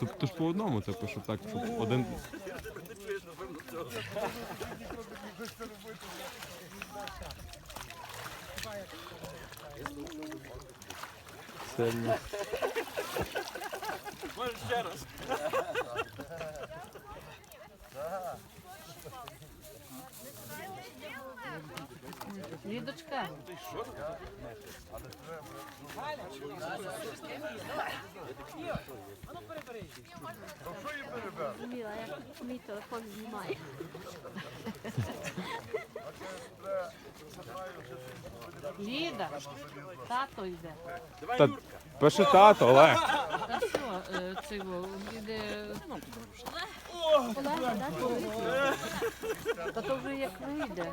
Тобто ж по одному, типу, щоб так, щоб один. Сильно. Лідочка, Міла, як мій телефон знімає. Ліда, тато йде. Та пише тато, Олег. Та що, е, це його, іде, Олега, да, коли? та то вже як вийде.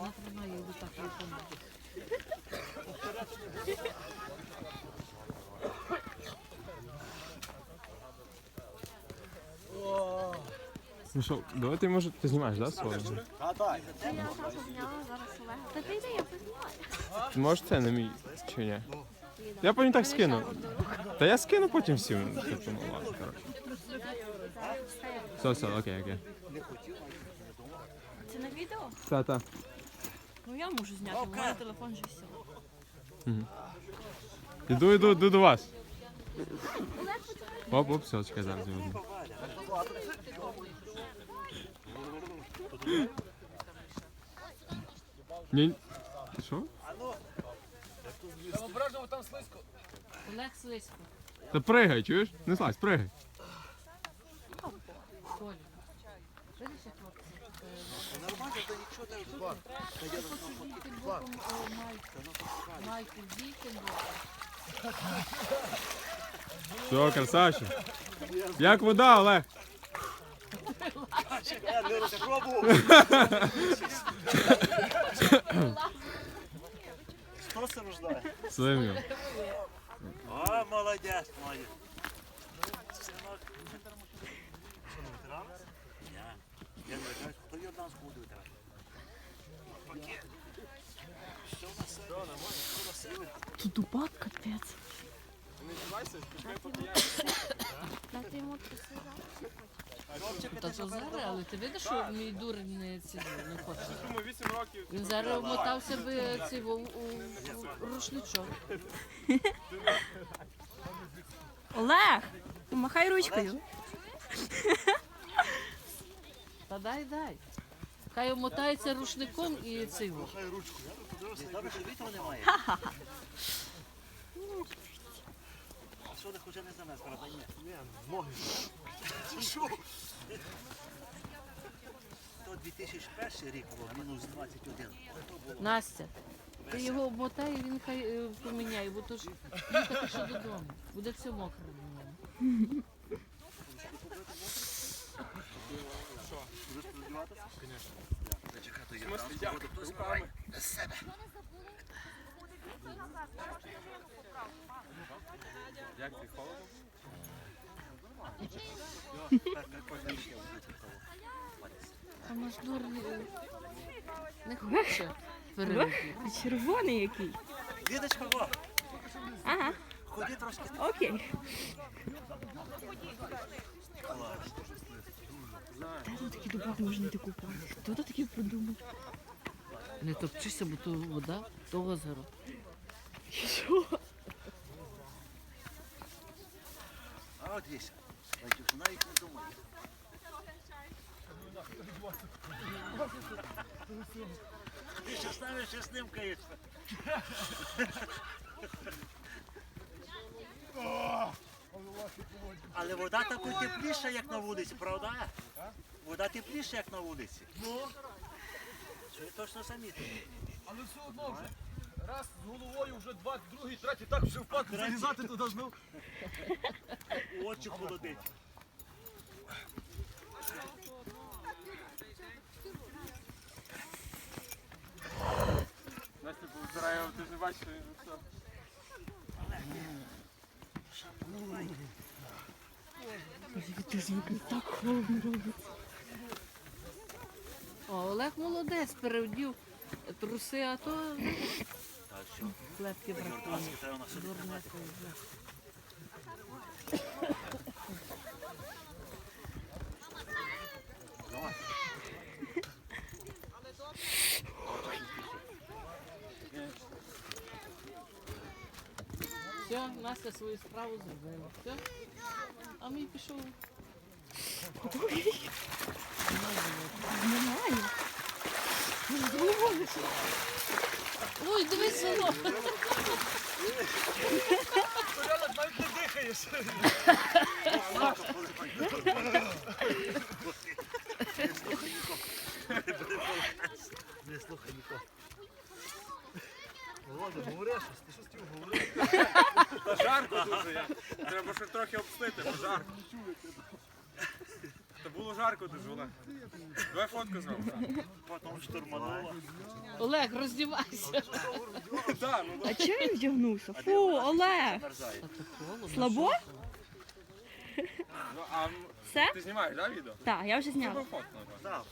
Натримай його так телефоном. Ну що, давай ти може ти знімаєш, да, своє? Це я одразу зняла зараз Олега. Та ти йди, я познімаю. Може це не мій чи ні? Я потім так скину. Та я скину потім всім. Типу, ну ладно, коротше. Все, все, окей, окей. Це на відео? Та, та. Ну я можу зняти, у мене телефон же все. Іду, іду, іду до вас. Оп, оп, все, чекай, зараз я візьму. Ні. Ти що? Олег Слизько. Та пригай, чуєш? Не злазь, пригай. Коля. Все, красавчик. Як вода, Олег? Хто це рождає? О, молодець, молодець. Що, не ветеран? Ні. Не. Хто буде у нас? Нас? Тут дубак капець. Дати йому. Та то зараз, але ти видиш, що мій дурень не ці не хоче. Він зараз вмотався би цей у, рушничок. Олег! Помахай ручкою. Та дай, дай. Хай вмотається рушником і добре, що вітру немає. Не замес, правда? Ні. Ні, ноги. Що? То 2001 рік було, мінус 21. Настя, ти його обмотай, і він хай е, поміняє, бо то ж їхати ще додому. Буде все мокре. Будеш роздіватися? Звісно. Чекати, я там. Хто збирає? З себе. Як ти холодно? Вона ж дурень е, не хоче. Червоний який. Дідочка, во, Ага, ходи трошки. окей. Де тут такий дубак можна йти купати? Хто тут такий придумав? Не топчися, бо то вода, то озеро. Що? А от дивися. Бачиш, навіть не думає. Ти ще ставиш, ще снимкаєшся. Але вода таку тепліша, як на вулиці, правда? Вода тепліша, як на вулиці. Ну. Що я точно замітив. Але все одно вже. Раз з головою вже два, другий, третій, так вже впад залізати туди знов. Очі холодить. Настя повзирає, ти ж не бачиш, що він все. О, Олег молодець, перевдів труси, а то клепки бракує. Вже. Все, Настя свою справу зробила. Все. А мій пішов. Ой, дивись село. Навіть не дихаєш. Не слухай нікого. Володя, говори щось, ти щось хотів говорити. Та жарко дуже. Треба ще трохи обстити, бо жарко. Та було жарко дуже, Олег. Давай фотку зробимо. Потім штурманула. Олег, роздівайся. Да, ну А чого він вдягнувся? Фу, Олег! Мерзає. То. Слабо? Ну, а м- Все? ти знімаєш, да, відео? Так, я вже Зроби зняла. фотку. напевно. Так,